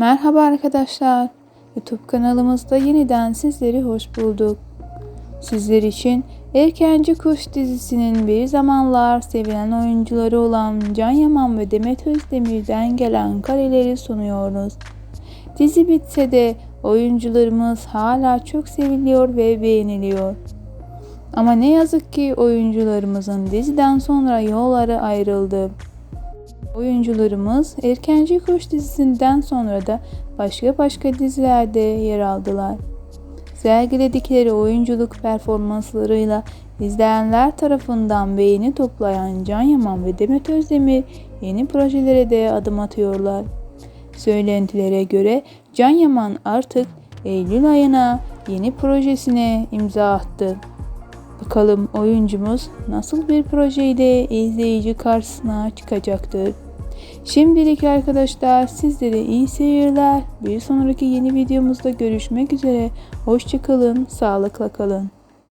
Merhaba arkadaşlar. YouTube kanalımızda yeniden sizleri hoş bulduk. Sizler için Erkenci Kuş dizisinin bir zamanlar sevilen oyuncuları olan Can Yaman ve Demet Özdemir'den gelen kareleri sunuyoruz. Dizi bitse de oyuncularımız hala çok seviliyor ve beğeniliyor. Ama ne yazık ki oyuncularımızın diziden sonra yolları ayrıldı. Oyuncularımız Erkenci Kuş dizisinden sonra da başka başka dizilerde yer aldılar. Sergiledikleri oyunculuk performanslarıyla izleyenler tarafından beğeni toplayan Can Yaman ve Demet Özdemir yeni projelere de adım atıyorlar. Söylentilere göre Can Yaman artık Eylül ayına yeni projesine imza attı. Bakalım oyuncumuz nasıl bir projeyle izleyici karşısına çıkacaktır. Şimdilik arkadaşlar sizlere iyi seyirler. Bir sonraki yeni videomuzda görüşmek üzere. Hoşçakalın, sağlıkla kalın.